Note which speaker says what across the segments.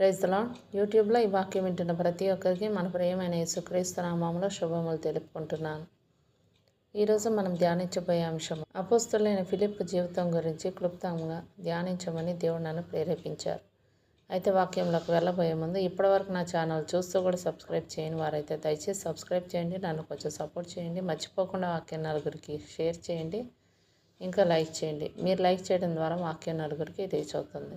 Speaker 1: ప్రైజ్లా యూట్యూబ్లో ఈ వాక్యం వింటున్న ప్రతి ఒక్కరికి మన ప్రియమైన యేసుక్రీస్తు నామంలో శుభములు తెలుపుకుంటున్నాను. ఈరోజు మనం ధ్యానించబోయే అంశం అపోస్తులైన ఫిలిప్ జీవితం గురించి క్లుప్తంగా ధ్యానించమని దేవుడు నన్ను ప్రేరేపించారు. అయితే వాక్యంలోకి వెళ్ళబోయే ముందు ఇప్పటివరకు నా ఛానల్ చూస్తూ కూడా సబ్స్క్రైబ్ చేయని వారైతే దయచేసి సబ్స్క్రైబ్ చేయండి నన్ను కొంచెం సపోర్ట్ చేయండి మర్చిపోకుండా వాక్యం నలుగురికి షేర్ చేయండి ఇంకా లైక్ చేయండి. మీరు లైక్ చేయడం ద్వారా వాక్యం నలుగురికి రీచ్ అవుతుంది.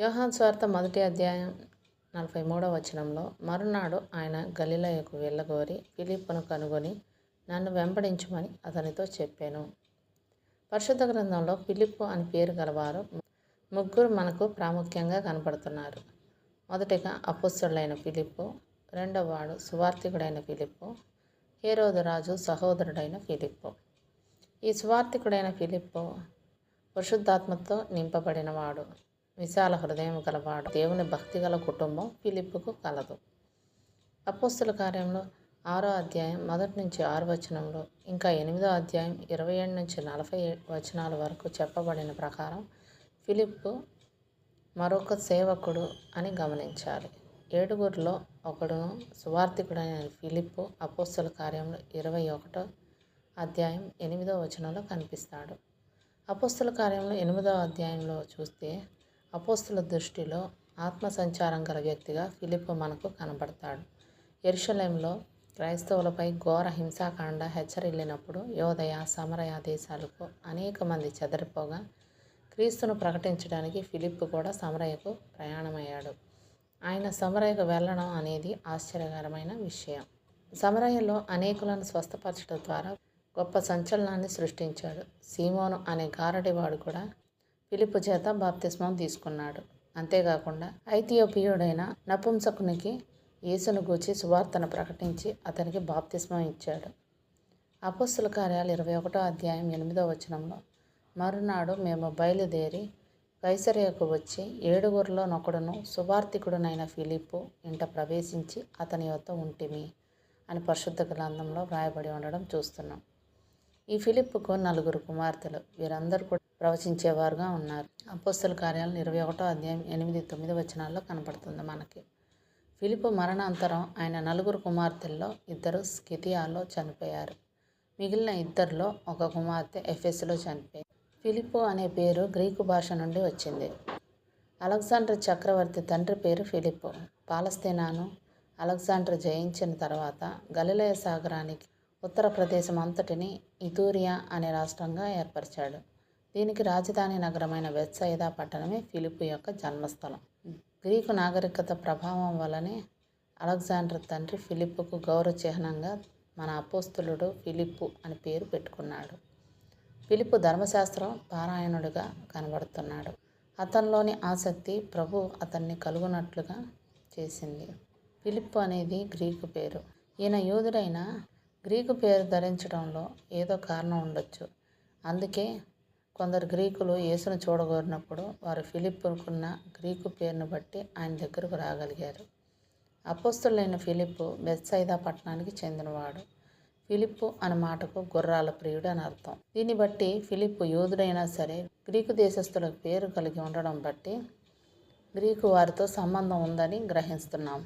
Speaker 1: యోహాన్ స్వార్థ మొదటి అధ్యాయం నలభై మూడవ వచనంలో మరునాడు ఆయన గలిలయకు వెళ్ళగోరి ఫిలిప్పును కనుగొని నన్ను వెంబడించమని అతనితో చెప్పాను. పరిశుద్ధ గ్రంథంలో ఫిలిప్పు అని పేరు గలవారు ముగ్గురు మనకు ప్రాముఖ్యంగా కనపడుతున్నారు. మొదటిగా అపుస్తుడైన ఫిలిప్పు రెండవ వాడు సువార్థికుడైన ఫిలిప్పు హేరోదు రాజు సహోదరుడైన ఫిలిప్పు. ఈ సువార్థికుడైన ఫిలిప్పు పరిశుద్ధాత్మతో నింపబడినవాడు. విశాల హృదయం గలవాడు దేవుని భక్తి గల కుటుంబం ఫిలిప్పుకు కలదు. అపోస్తుల కార్యంలో ఆరో అధ్యాయం మొదటి నుంచి ఆరు వచనంలో ఇంకా ఎనిమిదో అధ్యాయం ఇరవై ఏడు నుంచి నలభై వచనాల వరకు చెప్పబడిన ప్రకారం ఫిలిప్పు మరొక సేవకుడు అని గమనించాలి. ఏడుగురిలో ఒకడును సువార్థికుడైన ఫిలిప్పు అపోస్తుల కార్యంలో ఇరవై ఒకటో అధ్యాయం ఎనిమిదో వచనంలో కనిపిస్తాడు. అపోస్తుల కార్యంలో ఎనిమిదో అధ్యాయంలో చూస్తే అపోస్తుల దృష్టిలో ఆత్మ సంచారం గల వ్యక్తిగా ఫిలిప్ మనకు కనబడతాడు. ఎరుషలేంలో క్రైస్తవులపై ఘోర హింసాకాండ హెచ్చరిల్లినప్పుడు యోదయ సమరయ దేశాలకు అనేక మంది చెదరిపోగా క్రీస్తును ప్రకటించడానికి ఫిలిప్ కూడా సమరయకు ప్రయాణమయ్యాడు. ఆయన సమరయకు వెళ్ళడం అనేది ఆశ్చర్యకరమైన విషయం. సమరయలో అనేకులను స్వస్థపరచడం ద్వారా గొప్ప సంచలనాన్ని సృష్టించాడు. సీమోను అనే గారడివాడు కూడా పిలుపు చేత బాప్తిస్మం తీసుకున్నాడు. అంతేకాకుండా ఐథియోపియుడైన నపుంసకునికి యేసును గూర్చి సువార్తను ప్రకటించి అతనికి బాప్తిస్మం ఇచ్చాడు. అపస్సుల కార్యాలు ఇరవై ఒకటో అధ్యాయం ఎనిమిదో వచనంలో మరునాడు మేము బయలుదేరి కైసరియకు వచ్చి ఏడుగురిలో నొకడును సువార్థికుడునైన ఫిలిప్పు ఇంట ప్రవేశించి అతని యొద్ద ఉంటిమి అని పరిశుద్ధ గ్రంథంలో వ్రాయబడి ఉండడం చూస్తున్నాం. ఈ ఫిలిప్పుకు నలుగురు కుమార్తెలు వీరందరూ కూడా ప్రవచించేవారుగా ఉన్నారు. అపోస్తుల కార్యాలను ఇరవై ఒకటో అధ్యాయం ఎనిమిది తొమ్మిది వచనాల్లో కనపడుతుంది మనకి. ఫిలిపు మరణాంతరం ఆయన నలుగురు కుమార్తెల్లో ఇద్దరు స్కితియాలో చనిపోయారు. మిగిలిన ఇద్దరిలో ఒక కుమార్తె ఎఫ్ఎస్లో చనిపోయింది. ఫిలిపు అనే పేరు గ్రీకు భాష నుండి వచ్చింది. అలెగ్జాండర్ చక్రవర్తి తండ్రి పేరు ఫిలిప్. పాలస్తీనాను అలెగ్జాండర్ జయించిన తర్వాత గలిలయ సాగరానికి ఉత్తరప్రదేశం అంతటిని ఇతూరియా అనే రాష్ట్రంగా ఏర్పరిచాడు. దీనికి రాజధాని నగరమైన వెత్సైదా పట్టణమే ఫిలిపు యొక్క జన్మస్థలం. గ్రీకు నాగరికత ప్రభావం వల్లనే అలెగ్జాండర్ తండ్రి ఫిలిప్పుకు గౌరవ చిహ్నంగా మన అపోస్తులుడు ఫిలిప్పు అని పేరు పెట్టుకున్నాడు. ఫిలిప్పు ధర్మశాస్త్రం పారాయణుడిగా కనబడుతున్నాడు. అతనిలోని ఆసక్తి ప్రభు అతన్ని కలుగునట్లుగా చేసింది. ఫిలిప్పు అనేది గ్రీకు పేరు. ఈయన యూదుడైన గ్రీకు పేరు ధరించడంలో ఏదో కారణం ఉండొచ్చు. అందుకే కొందరు గ్రీకులు యేసును చూడగోరినప్పుడు వారు ఫిలిప్పుకున్న గ్రీకు పేరును బట్టి ఆయన దగ్గరకు రాగలిగారు. అపోస్తులైన ఫిలిప్పు బెత్సైదా పట్టణానికి చెందినవాడు. ఫిలిప్పు అనే మాటకు గుర్రాల ప్రియుడు అని అర్థం. దీన్ని బట్టి ఫిలిప్పు యోధుడైనా సరే గ్రీకు దేశస్థులకు పేరు కలిగి ఉండడం బట్టి గ్రీకు వారితో సంబంధం ఉందని గ్రహిస్తున్నాం.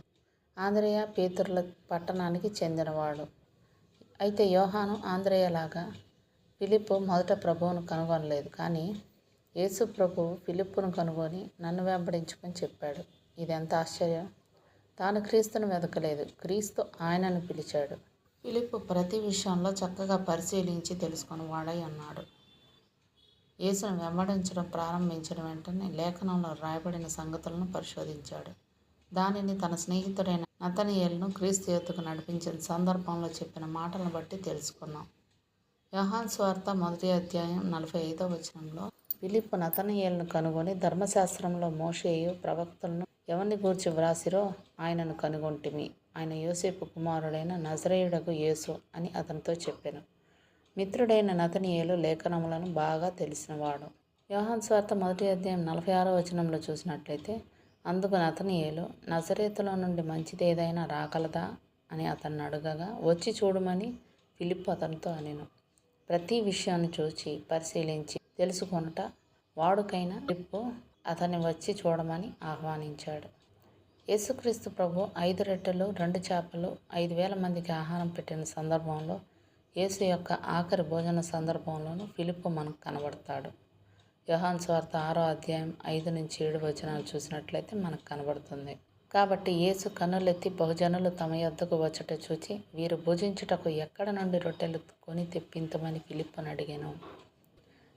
Speaker 1: ఆంధ్రేయ పేతుర్ల పట్టణానికి చెందినవాడు. అయితే యోహాను ఆంధ్రేయలాగా ఫిలిప్పు మొదట ప్రభువును కనుగొనలేదు. కానీ యేసు ప్రభు ఫిలిప్పును కనుగొని నన్ను వెంబడించుకొని చెప్పాడు. ఇది ఎంత ఆశ్చర్యం? తాను క్రీస్తును వెతకలేదు క్రీస్తు ఆయనను పిలిచాడు. ఫిలిప్పు ప్రతి విషయంలో చక్కగా పరిశీలించి తెలుసుకొని వాడై అన్నాడు యేసును వెంబడించడం ప్రారంభించిన వెంటనే లేఖనంలో రాయబడిన సంగతులను పరిశోధించాడు. దానిని తన స్నేహితుడైన నతనియల్ను క్రీస్తు ఎత్తుకు నడిపించిన సందర్భంలో చెప్పిన మాటలను బట్టి తెలుసుకున్నాం. యోహాన్ స్వార్థ మొదటి అధ్యాయం నలభై ఐదో వచనంలో ఫిలిప్పు నతనియేల్ను కనుగొని ధర్మశాస్త్రంలో మోషేయు ప్రవక్తలను ఎవరిని గూర్చి వ్రాసిరో ఆయనను కనుగొంటిమి. ఆయన యోసేపు కుమారుడైన నజరేయుడకు యేసు అని అతనితో చెప్పాను. మిత్రుడైన నతనీయులు లేఖనములను బాగా తెలిసినవాడు. యోహాన్ స్వార్థ మొదటి అధ్యాయం నలభై ఆరో వచనంలో చూసినట్లయితే అందుకు నతనీయులు నజరేతులో నుండి మంచిది ఏదైనా రాగలదా అని అతన్ని అడగగా వచ్చి చూడమని ఫిలిప్ అతనితో అనెను. ప్రతి విషయాన్ని చూచి పరిశీలించి తెలుసుకొనుట వాడుకైన ఫిలిప్పు అతన్ని వచ్చి చూడమని ఆహ్వానించాడు. యేసుక్రీస్తు ప్రభు ఐదు రెట్టెలు రెండు చేపలు ఐదు వేల మందికి ఆహారం పెట్టిన సందర్భంలో యేసు యొక్క ఆఖరి భోజన సందర్భంలోనూ ఫిలిప్పు మనకు కనబడతాడు. యోహాన్ స్వార్థ ఆరో అధ్యాయం ఐదు నుంచి ఏడు వచనాలు చూసినట్లయితే మనకు కనబడుతుంది. కాబట్టి యేసు కన్నులెత్తి బహుజనులు తమ యొద్దకు వచ్చట చూచి వీరు భుజించుటకు ఎక్కడ నుండి రొట్టెలు కొని తెప్పింతమని ఫిలిప్పును అడిగాను.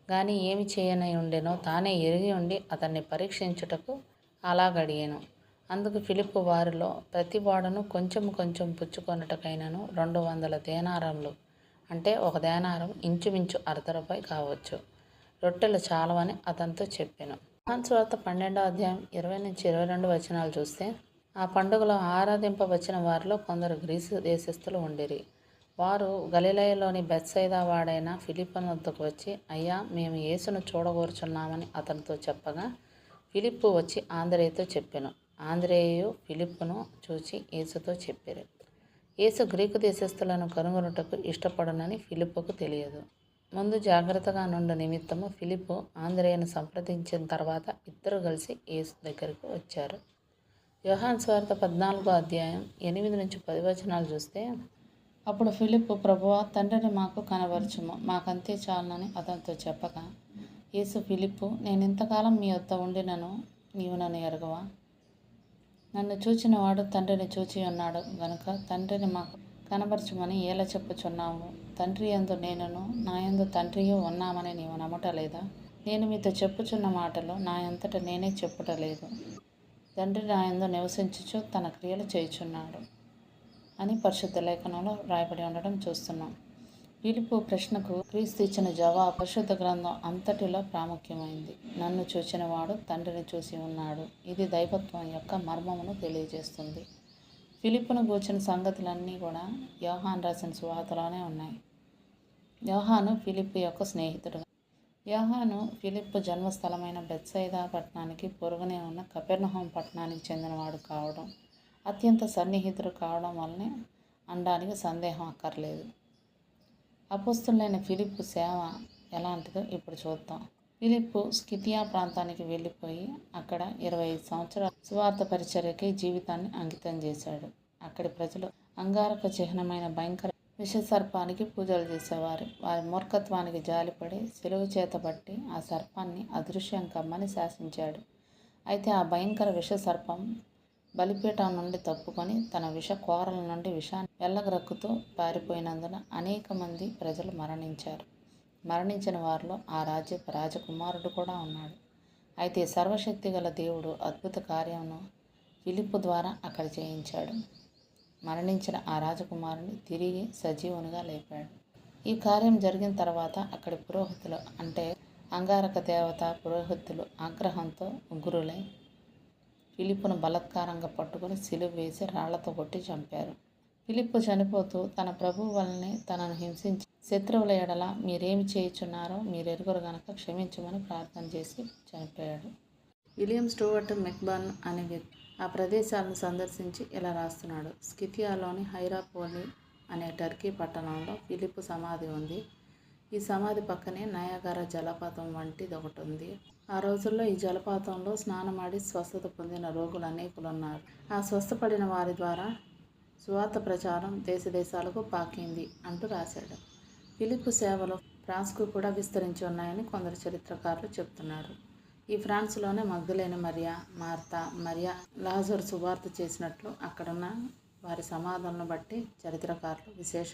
Speaker 1: కానీ ఏమి చేయనై ఉండెనో తానే ఎరిగి ఉండి అతన్ని పరీక్షించుటకు అలాగడిగాను అందుకు ఫిలిప్పు వారిలో ప్రతి వాడను కొంచెం కొంచెం పుచ్చుకొనుటకైనను రెండు వందల దేనారంలు అంటే ఒక దేనారం ఇంచుమించు అర్ధ రూపాయి కావచ్చు. రొట్టెలు చాలవని అతనితో చెప్పాను. స్వార్థ పన్నెండో అధ్యాయం ఇరవై నుంచి ఇరవై రెండు వచనాలు చూస్తే ఆ పండుగలో ఆరాధింపవచ్చిన వారిలో కొందరు గ్రీసు దేశస్థులు ఉండిరి. వారు గలిలయలోని బెత్సైదా వాడైన ఫిలిప్పన్ వద్దకు వచ్చి అయ్యా మేము యేసును చూడగోరుచున్నామని అతనితో చెప్పగా ఫిలిప్పు వచ్చి ఆంధ్రేయతో చెప్పాను. ఆంధ్రేయు ఫిలిప్పును చూచి యేసుతో చెప్పారు. యేసు గ్రీకు దేశస్థులను కనుగొనుటకు ఇష్టపడనని ఫిలిప్పుకు తెలియదు. ముందు జాగ్రత్తగా నుండి నిమిత్తము ఫిలిప్పు ఆంధ్రేయను సంప్రదించిన తర్వాత ఇద్దరు కలిసి యేసు దగ్గరకు వచ్చారు. యోహాన్ స్వార్థ పద్నాలుగో అధ్యాయం ఎనిమిది నుంచి పది వచనాలు చూస్తే అప్పుడు ఫిలిప్ ప్రభువ తండ్రిని మాకు కనబరచుము మాకంతే చాలనని అతనితో చెప్పగా యేసు ఫిలిప్పు నేను ఇంతకాలం మీ వద్ద ఉండినను నీవు నన్ను ఎరగవా? నన్ను చూచిన వాడు తండ్రిని చూచి ఉన్నాడు గనుక తండ్రిని మాకు కనబరచమని ఎలా చెప్పుచున్నాము తండ్రి ఎందు నేనును నా ఎందు తండ్రియు ఉన్నామని నీవు నమ్మటలేదా? నేను మీతో చెప్పుచున్న మాటలు నా ఎంతట నేనే చెప్పుటలేదు. తండ్రి నా నివసించుచు తన క్రియలు చేయుచున్నాడు అని పరిశుద్ధ లేఖనంలో రాయబడి ఉండడం చూస్తున్నాం. పిలుపు ప్రశ్నకు క్రీస్తు ఇచ్చిన జవాబు పరిశుద్ధ గ్రంథం అంతటిలో ప్రాముఖ్యమైంది. నన్ను చూచిన వాడు తండ్రిని చూసి ఉన్నాడు. ఇది దైవత్వం యొక్క మర్మమును తెలియజేస్తుంది. పిలుపును కూర్చిన సంగతులన్నీ కూడా యోహాన్ రాసిన సువార్తలోనే ఉన్నాయి. యోహాను ఫిలిప్ యొక్క స్నేహితుడు యోహాను ఫిలిప్ జన్మస్థలమైన బెత్సైదా పట్టణానికి పొరుగునే ఉన్న కపెర్నహోం పట్టణానికి చెందినవాడు కావడం అత్యంత సన్నిహితుడు కావడం వల్లనే అనడానికి సందేహం అక్కర్లేదు. అపుస్తులైన ఫిలిప్ సేవ ఎలాంటిదో ఇప్పుడు చూద్దాం. ఫిలిప్ స్కితియా ప్రాంతానికి వెళ్ళిపోయి అక్కడ ఇరవై ఐదు సంవత్సరాల స్వార్థ పరిచర్యకి జీవితాన్ని అంకితం చేశాడు. అక్కడి ప్రజలు అంగారక చిహ్నమైన భయంకర విషసర్పానికి పూజలు చేసేవారు. వారి మూర్ఖత్వానికి జాలిపడి సెలవు చేతబట్టి ఆ సర్పాన్ని అదృశ్యం కమ్మని శాసించాడు. అయితే ఆ భయంకర విషసర్పం బలిపీఠం నుండి తప్పుకొని తన విష కోరల నుండి విషాన్ని వెళ్ళగ్రక్కుతూ పారిపోయినందున అనేక మంది ప్రజలు మరణించారు. మరణించిన వారిలో ఆ రాజ్యపు రాజకుమారుడు కూడా ఉన్నాడు. అయితే సర్వశక్తి గల దేవుడు అద్భుత కార్యమును ఫిలిప్పు ద్వారా అక్కడ చేయించాడు. మరణించిన ఆ రాజకుమారుని తిరిగి సజీవునిగా లేపాడు. ఈ కార్యం జరిగిన తర్వాత అక్కడి పురోహితులు అంటే అంగారక దేవత పురోహితులు ఆగ్రహంతో ఉగ్రులై ఫిలిప్పును బలత్కారంగా పట్టుకుని సిలువ వేసి రాళ్ళతో కొట్టి చంపారు. ఫిలిప్పు చనిపోతూ తన ప్రభు వల్లనే తనను హింసించి శత్రువుల ఎడల మీరేమి చేయుచున్నారో మీరెరుగురు గనక క్షమించమని ప్రార్థన చేసి చనిపోయాడు. విలియం స్టూవర్ట్ మెక్బర్న్ అనే వ్యక్తి ఆ ప్రదేశాలను సందర్శించి ఇలా రాస్తున్నాడు. స్కిథియాలోని హైరాపోలి అనే టర్కీ పట్టణంలో ఫిలిప్ సమాధి ఉంది. ఈ సమాధి పక్కనే నయాగార జలపాతం వంటిది ఒకటి ఉంది ఆ రోజుల్లో ఈ జలపాతంలో స్నానమాడి స్వస్థత పొందిన రోగులు అనేకులు ఉన్నారు ఆ స్వస్థపడిన వారి ద్వారా సువార్త ప్రచారం దేశ దేశాలకు పాకింది అంటూ రాశాడు. ఫిలిప్ సేవలు ఫ్రాన్స్కు కూడా విస్తరించి ఉన్నాయని కొందరు చరిత్రకారులు చెప్తున్నారు. ఈ ఫ్రాన్స్లోనే Magdalene Maria Martha Maria Lazar సువార్త చేసినట్లు అక్కడున్న వారి సమాధులను బట్టి చరిత్రకారులు విశేష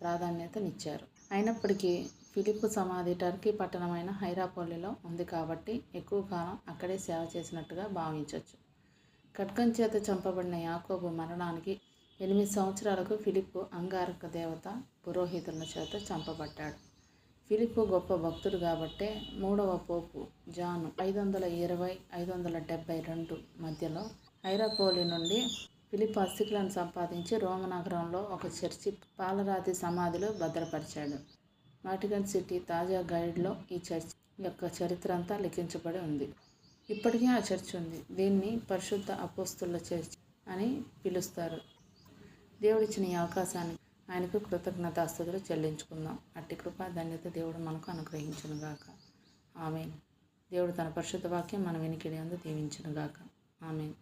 Speaker 1: ప్రాధాన్యతనిచ్చారు అయినప్పటికీ ఫిలిప్ సమాధి టర్కీ పట్టణమైన హైరాపల్లిలో ఉంది కాబట్టి ఎక్కువ కాలం అక్కడే సేవ చేసినట్టుగా భావించవచ్చు ఖడ్గం చేత చంపబడిన యాకోబు మరణానికి ఎనిమిది సంవత్సరాలకు ఫిలిప్ అంగారక దేవత పురోహితుల చేత చంపబడ్డాడు. ఫిలిప్పు గొప్ప భక్తుడు కాబట్టే మూడవ పోపు జాను ఐదు వందల ఇరవై ఐదు వందల డెబ్బై రెండు మధ్యలో ఐరాపోలి నుండి ఫిలిప్ అస్థికులను సంపాదించి రోమనగరంలో ఒక చర్చి పాలరాతి సమాధిలో భద్రపరిచాడు. వాటికన్ సిటీ తాజా గైడ్లో ఈ చర్చ్ యొక్క చరిత్ర అంతా లిఖించబడి ఉంది. ఇప్పటికీ ఆ చర్చ్ ఉంది. దీన్ని పరిశుద్ధ అపోస్తుల చర్చ్ అని పిలుస్తారు. దేవుడిచ్చిన ఈ అవకాశాన్ని ఆయనకు కృతజ్ఞతాస్తుతులు చెల్లించుకుందాం. అట్టి కృపా ధన్యత దేవుడు మనకు అనుగ్రహించునుగాక ఆమెన్. దేవుడు తన పరిశుద్ధ వాక్యం మన వెనికిడి అందు దీవించునుగాక ఆమెన్.